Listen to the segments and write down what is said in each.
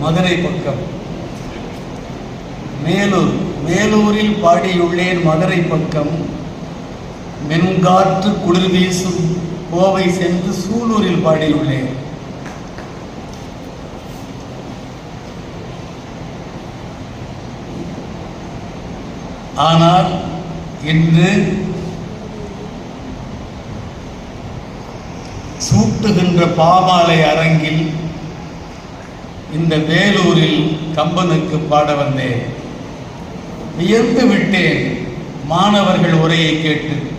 மதுரை பக்கம். மேலூர் மேலூரில் பாடியுள்ளேன் மதுரை பக்கம். மென்காற்று குளிர் வீசும் கோவை சென்று சூலூரில் பாடியுள்ளேன். ஆனால் இன்று சூட்டுகின்ற பாமாலை அரங்கில் இந்த வேலூரில் கம்பனுக்கு பாட வந்தேன். வியந்து விட்டேன். மாணவர்கள் உரையை கேட்டு.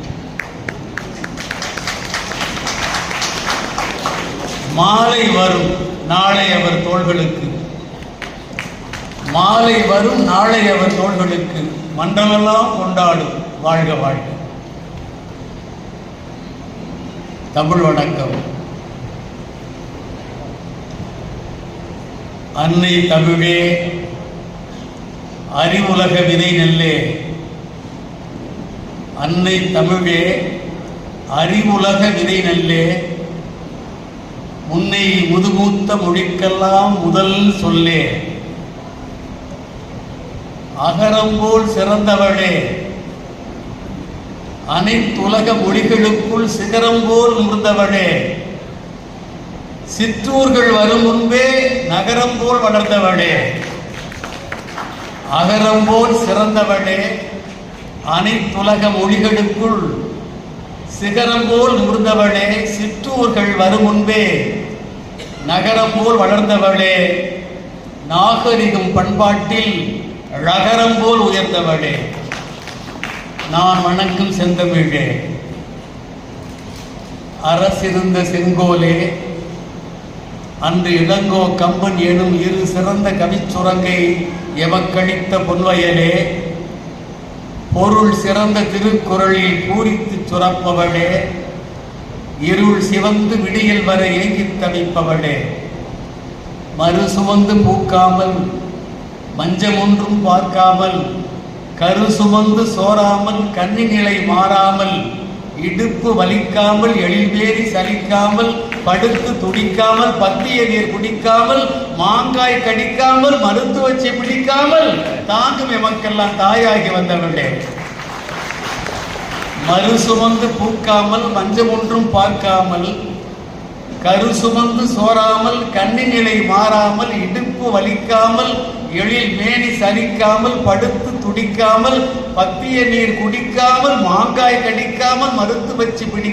மாலை வரும் நாளை அவர் தோள்களுக்கு. மாலை வரும் நாளை அவர் தோள்களுக்கு. மண்டலமெல்லாம் கொண்டாடும் வாழ்க வாழ்க. தமிழ் வணக்கம். அன்னை தமிழே அறிவுலக விதை நெல்லே. அன்னை தமிழே அறிவுலக விதை நெல்லே. முன்னை முதுமூத்த மொழிக்கெல்லாம் முதல் சொல்லே. அகரம்போல் சிறந்தவளே. அனைத்துலக மொழிகளுக்குள் சிகரம் போல் முர்ந்தவளே சிற்றூர்கள் வரும் முன்பே நகரம் போல் வளர்ந்தவளே. அகரம் போல் சிறந்தவளே. அனைத்துலக மொழிகளுக்குள் சிகரம் போல் முர்ந்தவளே. சிற்றூர்கள் வரும் முன்பே நகரம் போல் வளர்ந்தவளே. நாகரிகம் பண்பாட்டில் ழகரம் போல் உயர்ந்தவளே. நான் வணக்கம் செந்தமிழே. அரசிருந்த செங்கோலே அன்று இளங்கோ கம்பன் எனும் இரு சிறந்த கவிச்சுரங்கை எவக்களித்த பொன்வயலே பொருள் சிறந்த திருக்குறளில் பூரித்துச் சுரப்பவளே இருள் சிவந்து விடியல் வர ஏங்கித் தவிப்பவளே. மறு சுமந்து பூக்காமல் மஞ்சம் ஒன்றும் பார்க்காமல் கரு சுமந்து சோராமல் கன்னி நிலை மாறாமல் இடுப்பு வலிக்காமல் எழில்வேறி சலிக்காமல் படுத்து துடிக்காமல் பத்திய நீர் குடிக்காமல் மாங்காய் கடிக்காமல் மருத்துவச்சை பிடிக்காமல் தாங்கும் எமக்கெல்லாம் தாயாகி வந்தவர்களே. மறு சுமந்து பூக்காமல் மஞ்சம் ஒன்றும் பார்க்காமல் கரு சுமந்து சோராமல் கண்ணி நிலை மாறாமல் இடுப்பு வலிக்காமல் எழில் மேனி சலிக்காமல் படுத்து துடிக்காமல் பத்திய நீர் குடிக்காமல் மாங்காய் கடிக்காமல் மருத்துவச்சி பிடி